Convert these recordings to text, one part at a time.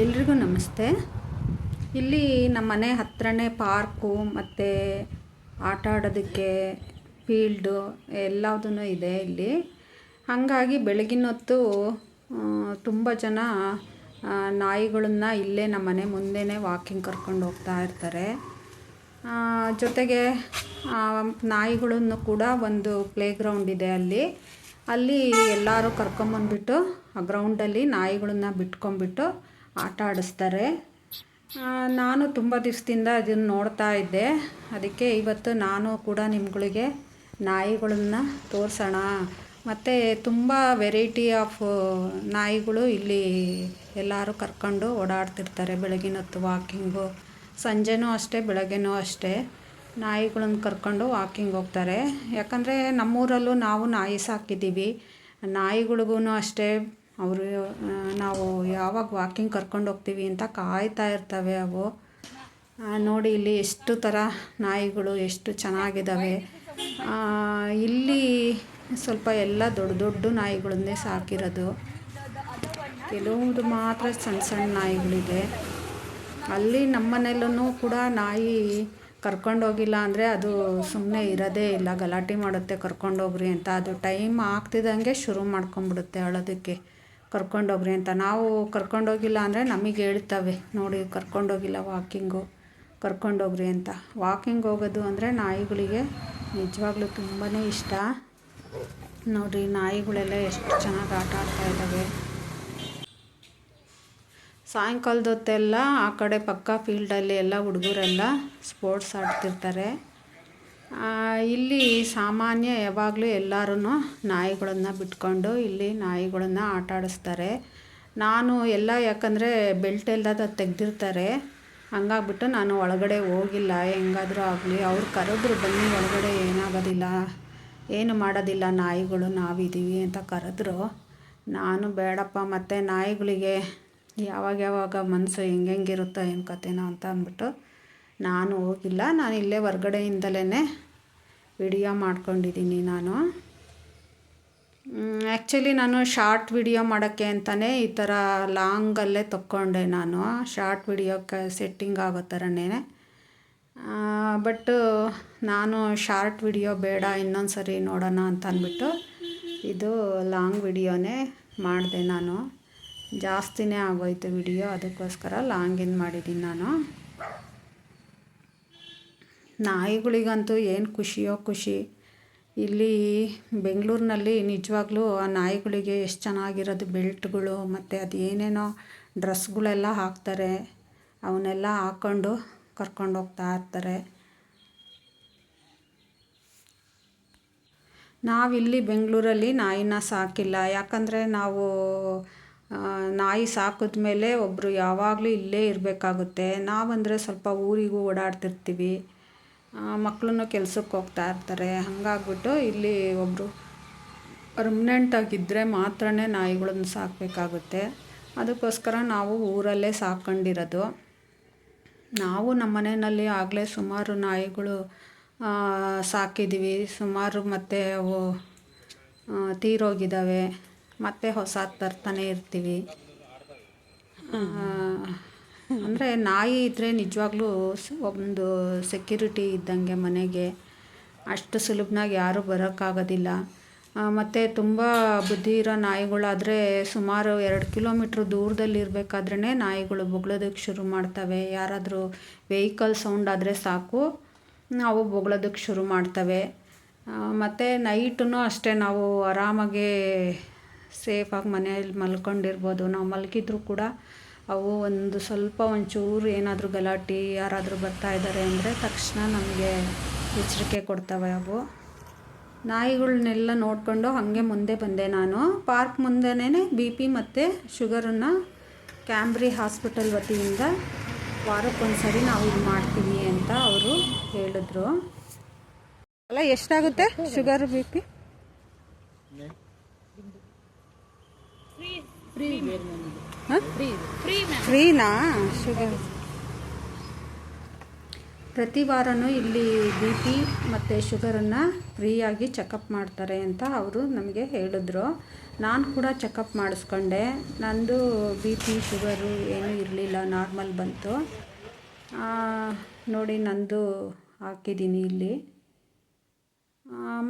ಎಲ್ರಿಗೂ ನಮಸ್ತೆ. ಇಲ್ಲಿ ನಮ್ಮ ಮನೆ ಹತ್ರನೇ ಪಾರ್ಕು ಮತ್ತು ಆಟ ಆಡೋದಕ್ಕೆ ಫೀಲ್ಡು ಎಲ್ಲದೂ ಇದೆ ಇಲ್ಲಿ. ಹಾಗಾಗಿ ಬೆಳಗಿನ ಹೊತ್ತು ತುಂಬ ಜನ ನಾಯಿಗಳನ್ನ ಇಲ್ಲೇ ನಮ್ಮ ಮನೆ ಮುಂದೆನೇ ವಾಕಿಂಗ್ ಕರ್ಕೊಂಡು ಹೋಗ್ತಾ ಇರ್ತಾರೆ. ಜೊತೆಗೆ ನಾಯಿಗಳನ್ನು ಕೂಡ ಒಂದು ಪ್ಲೇ ಗ್ರೌಂಡ್ ಇದೆ ಅಲ್ಲಿ. ಅಲ್ಲಿ ಎಲ್ಲರೂ ಕರ್ಕೊಂಬಂದ್ಬಿಟ್ಟು ಆ ಗ್ರೌಂಡಲ್ಲಿ ನಾಯಿಗಳನ್ನ ಬಿಟ್ಕೊಂಡ್ಬಿಟ್ಟು ಆಟ ಆಡಿಸ್ತಾರೆ. ನಾನು ತುಂಬ ದಿವಸದಿಂದ ಅದನ್ನು ನೋಡ್ತಾ ಇದ್ದೆ. ಅದಕ್ಕೆ ಇವತ್ತು ನಾನು ಕೂಡ ನಿಮ್ಗಳಿಗೆ ನಾಯಿಗಳನ್ನ ತೋರಿಸೋಣ. ಮತ್ತು ತುಂಬ ವೆರೈಟಿ ಆಫ್ ನಾಯಿಗಳು ಇಲ್ಲಿ ಎಲ್ಲರೂ ಕರ್ಕೊಂಡು ಓಡಾಡ್ತಿರ್ತಾರೆ. ಬೆಳಗಿನ ಹೊತ್ತು ವಾಕಿಂಗು ಸಂಜೆನೂ ಅಷ್ಟೇ, ಬೆಳಗ್ಗೆನೂ ಅಷ್ಟೇ ನಾಯಿಗಳನ್ನ ಕರ್ಕೊಂಡು ವಾಕಿಂಗ್ ಹೋಗ್ತಾರೆ. ಯಾಕಂದರೆ ನಮ್ಮೂರಲ್ಲೂ ನಾವು ನಾಯಿ ಸಾಕಿದ್ದೀವಿ. ನಾಯಿಗಳಿಗೂ ಅಷ್ಟೇ ಅವರು ನಾವು ಯಾವಾಗ ವಾಕಿಂಗ್ ಕರ್ಕೊಂಡು ಹೋಗ್ತೀವಿ ಅಂತ ಕಾಯ್ತಾ ಇರ್ತವೆ ಅವು. ನೋಡಿ ಇಲ್ಲಿ ಎಷ್ಟು ಥರ ನಾಯಿಗಳು, ಎಷ್ಟು ಚೆನ್ನಾಗಿದ್ದಾವೆ ಇಲ್ಲಿ ಸ್ವಲ್ಪ ಎಲ್ಲ ದೊಡ್ಡ ದೊಡ್ಡ ನಾಯಿಗಳನ್ನೇ ಸಾಕಿರೋದು. ಕೆಲವೊಂದು ಮಾತ್ರ ಸಣ್ಣ ಸಣ್ಣ ನಾಯಿಗಳಿದೆ. ಅಲ್ಲಿ ನಮ್ಮ ಕೂಡ ನಾಯಿ ಕರ್ಕೊಂಡೋಗಿಲ್ಲ ಅಂದರೆ ಅದು ಸುಮ್ಮನೆ ಇರೋದೇ ಇಲ್ಲ. ಗಲಾಟೆ ಮಾಡುತ್ತೆ ಕರ್ಕೊಂಡೋಗ್ರಿ ಅಂತ. ಅದು ಟೈಮ್ ಆಗ್ತಿದ್ದಂಗೆ ಶುರು ಮಾಡ್ಕೊಂಬಿಡುತ್ತೆ ಅಳೋದಕ್ಕೆ. ಕರ್ಕೊಂಡೋಗ್ರಿ ಅಂತ. ನಾವು ಕರ್ಕೊಂಡೋಗಿಲ್ಲ ಅಂದರೆ ನಮಗೆ ಹೇಳ್ತವೆ, ನೋಡಿ, ಕರ್ಕೊಂಡೋಗಿಲ್ಲ ವಾಕಿಂಗು ಕರ್ಕೊಂಡೋಗ್ರಿ ಅಂತ. ವಾಕಿಂಗ್ ಹೋಗೋದು ಅಂದರೆ ನಾಯಿಗಳಿಗೆ ನಿಜವಾಗ್ಲೂ ತುಂಬಾ ಇಷ್ಟ. ನೋಡಿರಿ, ನಾಯಿಗಳೆಲ್ಲ ಎಷ್ಟು ಚೆನ್ನಾಗಿ ಆಟ ಆಡ್ತಾ ಇದ್ದಾವೆ ಸಾಯಂಕಾಲದ ಹೊತ್ತೆಲ್ಲ ಆ ಕಡೆ ಪಕ್ಕ ಫೀಲ್ಡಲ್ಲಿ ಎಲ್ಲ ಹುಡುಗರೆಲ್ಲ ಸ್ಪೋರ್ಟ್ಸ್ ಆಡ್ತಿರ್ತಾರೆ. ಇಲ್ಲಿ ಸಾಮಾನ್ಯ ಯಾವಾಗಲೂ ಎಲ್ಲರೂ ನಾಯಿಗಳನ್ನು ಬಿಟ್ಕೊಂಡು ಇಲ್ಲಿ ನಾಯಿಗಳನ್ನು ಆಟ ಆಡಿಸ್ತಾರೆ ನಾನು ಎಲ್ಲ ಯಾಕಂದರೆ ಬೆಲ್ಟ್ ಎಲ್ಲ ತೆಗೆದಿರ್ತಾರೆ. ಹಂಗಾಗ್ಬಿಟ್ಟು ನಾನು ಒಳಗಡೆ ಹೋಗಿಲ್ಲ. ಹೆಂಗಾದರೂ ಆಗಲಿ, ಅವ್ರು ಕರೆದ್ರು ಬನ್ನಿ, ಒಳಗಡೆ ಏನಾಗೋದಿಲ್ಲ. ಏನು ಮಾಡೋದಿಲ್ಲ, ನಾಯಿಗಳು ನಾವಿದ್ದೀವಿ ಅಂತ ಕರೆದ್ರು. ನಾನು ಬೇಡಪ್ಪ, ಮತ್ತು ನಾಯಿಗಳಿಗೆ ಯಾವಾಗ ಯಾವಾಗ ಮನಸ್ಸು ಹೆಂಗೆಂಗಿರುತ್ತೋ ಏನು ಕತೆನೋ ಅಂತ ಅಂದ್ಬಿಟ್ಟು ನಾನು ಹೋಗಿಲ್ಲ, ನಾನು ಇಲ್ಲೇ ಹೊರ್ಗಡೆಯಿಂದಲೇ ವಿಡಿಯೋ ಮಾಡ್ಕೊಂಡಿದ್ದೀನಿ ನಾನು. ಆ್ಯಕ್ಚುಲಿ ನಾನು ಶಾರ್ಟ್ ವಿಡಿಯೋ ಮಾಡೋಕ್ಕೆ ಅಂತಲೇ ಈ ಥರ ಲಾಂಗಲ್ಲೇ ತಕ್ಕೊಂಡೆ ನಾನು. ಶಾರ್ಟ್ ವಿಡಿಯೋಕ್ಕೆ ಸೆಟ್ಟಿಂಗ್ ಆಗೋ ಥರನೇ. ಬಟ್ ನಾನು ಶಾರ್ಟ್ ವಿಡಿಯೋ ಬೇಡ ಇನ್ನೊಂದು ಸರಿ ನೋಡೋಣ ಅಂತ ಅಂದ್ಬಿಟ್ಟು ಇದು ಲಾಂಗ್ ವಿಡಿಯೋನೇ ಮಾಡಿದೆ ನಾನು. ಜಾಸ್ತಿನೇ ಆಗೋಯ್ತು ವಿಡಿಯೋ ಅದಕ್ಕೋಸ್ಕರ ಲಾಂಗಿಂದ ಮಾಡಿದ್ದೀನಿ ನಾನು. ನಾಯಿಗಳಿಗಂತೂ ಏನು ಖುಷಿಯೋ ಖುಷಿ. ಇಲ್ಲಿ ಬೆಂಗಳೂರಿನಲ್ಲಿ ನಿಜವಾಗ್ಲೂ ಆ ನಾಯಿಗಳಿಗೆ ಎಷ್ಟು ಚೆನ್ನಾಗಿರೋದು ಬೆಲ್ಟ್ಗಳು ಮತ್ತು ಅದು ಏನೇನೋ ಡ್ರೆಸ್ಗಳೆಲ್ಲ ಹಾಕ್ತಾರೆ. ಅವನ್ನೆಲ್ಲ ಹಾಕ್ಕೊಂಡು ಕರ್ಕೊಂಡು ಹೋಗ್ತಾ ಇರ್ತಾರೆ. ನಾವಿಲ್ಲಿ ಬೆಂಗಳೂರಲ್ಲಿ ನಾಯಿನ ಸಾಕಿಲ್ಲ. ಯಾಕಂದರೆ ನಾವು ನಾಯಿ ನಾಯಿ ಸಾಕಿದ್ಮೇಲೆ ಒಬ್ಬರು ಯಾವಾಗಲೂ ಇಲ್ಲೇ ಇರಬೇಕಾಗುತ್ತೆ. ನಾವಂದರೆ ಸ್ವಲ್ಪ ಊರಿಗೂ ಓಡಾಡ್ತಿರ್ತೀವಿ. ಮಕ್ಕಳನ್ನು ಕೆಲ್ಸಕ್ಕೆ ಹೋಗ್ತಾ ಇರ್ತಾರೆ. ಹಾಗಾಗ್ಬಿಟ್ಟು ಇಲ್ಲಿ ಒಬ್ಬರು ಪರ್ಮನೆಂಟಾಗಿದ್ದರೆ ಮಾತ್ರನೇ ನಾಯಿಗಳನ್ನ ಸಾಕಬೇಕಾಗುತ್ತೆ. ಅದಕ್ಕೋಸ್ಕರ ನಾವು ಊರಲ್ಲೇ ಸಾಕೊಂಡಿರೋದು ನಾವು ನಮ್ಮ ಮನೆಯಲ್ಲಿ ಆಗಲೇ ಸುಮಾರು ನಾಯಿಗಳು ಸಾಕಿದ್ದೀವಿ ಸುಮಾರು ಮತ್ತು ಅವು ತೀರೋಗಿದ್ದಾವೆ ಮತ್ತೆ ಹೊಸ ತರ್ತಾನೆ ಇರ್ತೀವಿ. ಅಂದರೆ ನಾಯಿ ಇದ್ದರೆ ನಿಜವಾಗ್ಲೂ ಒಂದು ಸೆಕ್ಯೂರಿಟಿ ಇದ್ದಂಗೆ ಮನೆಗೆ. ಅಷ್ಟು ಸುಲಭನಾಗಿ ಯಾರೂ ಬರೋಕ್ಕಾಗೋದಿಲ್ಲ. ಮತ್ತು ತುಂಬ ಬುದ್ಧಿ ಇರೋ ನಾಯಿಗಳಾದರೆ ಸುಮಾರು ಎರಡು ಕಿಲೋಮೀಟ್ರ್ ದೂರದಲ್ಲಿ ಇರಬೇಕಾದ್ರೇ ನಾಯಿಗಳು ಬೊಗಳೋದಕ್ಕೆ ಶುರು ಮಾಡ್ತವೆ. ಯಾರಾದರೂ ವೆಹಿಕಲ್ ಸೌಂಡ್ ಆದರೆ ಸಾಕು, ನಾವು ಬೊಗಳೋದಕ್ಕೆ ಶುರು ಮಾಡ್ತವೆ. ಮತ್ತು ನೈಟೂ ಅಷ್ಟೇ ನಾವು ಆರಾಮಾಗಿ ಸೇಫಾಗಿ ಮನೆಯಲ್ಲಿ ಮಲ್ಕೊಂಡಿರ್ಬೋದು. ನಾವು ಮಲ್ಕಿದ್ರೂ ಕೂಡ ಅವು ಒಂದು ಸ್ವಲ್ಪ ಒಂಚೂರು ಏನಾದರೂ ಗಲಾಟೆ ಯಾರಾದರೂ ಬರ್ತಾ ಇದ್ದಾರೆ ಅಂದರೆ ತಕ್ಷಣ ನಮಗೆ ಎಚ್ಚರಿಕೆ ಕೊಡ್ತವೆ ಅವು. ನಾಯಿಗಳನ್ನೆಲ್ಲ ನೋಡಿಕೊಂಡು ಹಾಗೆ ಮುಂದೆ ಬಂದೆ ನಾನು. ಪಾರ್ಕ್ ಮುಂದೆನೇ ಬಿ ಪಿ ಮತ್ತು ಶುಗರನ್ನು ಕ್ಯಾಂಬ್ರಿ ಹಾಸ್ಪಿಟಲ್ ವತಿಯಿಂದ ವಾರಕ್ಕೊಂದು ಸರಿ ನಾವು ಇದು ಮಾಡ್ತೀವಿ ಅಂತ ಅವರು ಹೇಳಿದ್ರು. ಅಲ್ಲ ಎಷ್ಟಾಗುತ್ತೆ ಶುಗರ್ ಬಿ ಪಿ? ಫ್ರೀನಾ ಶುಗರ್ ಪ್ರತಿ ವಾರನೂ ಇಲ್ಲಿ ಬಿ ಪಿ ಮತ್ತು ಶುಗರನ್ನು ಫ್ರೀಯಾಗಿ ಚೆಕಪ್ ಮಾಡ್ತಾರೆ ಅಂತ ಅವರು ನಮಗೆ ಹೇಳಿದ್ರು. ನಾನು ಕೂಡ ಚೆಕಪ್ ಮಾಡಿಸ್ಕೊಂಡೆ. ನಂದು ಬಿ ಪಿ ಶುಗರು ಏನೂ ಇರಲಿಲ್ಲ ನಾರ್ಮಲ್ ಬಂತು. ನೋಡಿ ನಂದು ಹಾಕಿದ್ದೀನಿ ಇಲ್ಲಿ.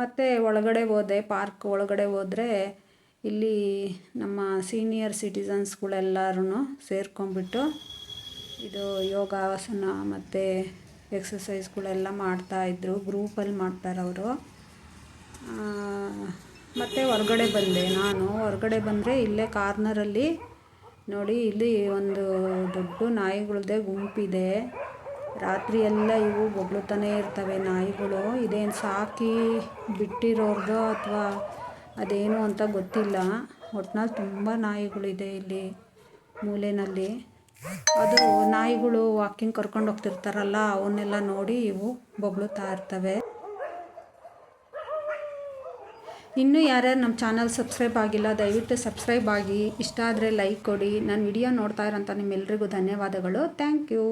ಮತ್ತು ಒಳಗಡೆ ಹೋದೆ ಪಾರ್ಕ್ ಒಳಗಡೆ ಹೋದರೆ ಇಲ್ಲಿ ನಮ್ಮ ಸೀನಿಯರ್ ಸಿಟಿಸನ್ಸ್ಗಳೆಲ್ಲರೂ ಸೇರ್ಕೊಂಡ್ಬಿಟ್ಟು ಇದು ಯೋಗಾಸನ ಮತ್ತು ಎಕ್ಸಸೈಸ್ಗಳೆಲ್ಲ ಮಾಡ್ತಾಯಿದ್ರು ಗ್ರೂಪಲ್ಲಿ ಮಾಡ್ತಾರೆ ಅವರು. ಮತ್ತು ಹೊರ್ಗಡೆ ಬಂದೆ ನಾನು. ಹೊರ್ಗಡೆ ಬಂದರೆ ಇಲ್ಲೇ ಕಾರ್ನರಲ್ಲಿ ನೋಡಿ ಇಲ್ಲಿ ಒಂದು ದೊಡ್ಡ ನಾಯಿಗಳದ್ದೇ ಗುಂಪಿದೆ. ರಾತ್ರಿ ಎಲ್ಲ ಇವು ಬೊಗಳುತ್ತಾನೆ ಇರ್ತವೆ ನಾಯಿಗಳು. ಇದೇನು ಸಾಕಿ ಬಿಟ್ಟಿರೋರ್ದೋ ಅಥವಾ ಅದೇನು ಅಂತ ಗೊತ್ತಿಲ್ಲ. ಒಟ್ನಲ್ಲಿ ತುಂಬ ನಾಯಿಗಳಿದೆ ಇಲ್ಲಿ ಮೂಲೆಯಲ್ಲಿ ಅದು ನಾಯಿಗಳು ವಾಕಿಂಗ್ ಕರ್ಕೊಂಡು ಹೋಗ್ತಿರ್ತಾರಲ್ಲ, ಅವನ್ನೆಲ್ಲ ನೋಡಿ ಇವು ಬೊಗಳುತ್ತಾ ಇರ್ತವೆ. ಇನ್ನೂ ಯಾರ್ಯಾರು ನಮ್ಮ ಚಾನಲ್ ಸಬ್ಸ್ಕ್ರೈಬ್ ಆಗಿಲ್ಲ, ದಯವಿಟ್ಟು ಸಬ್ಸ್ಕ್ರೈಬ್ ಆಗಿ. ಇಷ್ಟ ಆದರೆ ಲೈಕ್ ಕೊಡಿ. ನಾನು ವಿಡಿಯೋ ನೋಡ್ತಾ ಇರೋಂಥ ನಿಮ್ಮೆಲ್ರಿಗೂ ಧನ್ಯವಾದಗಳು. Thank you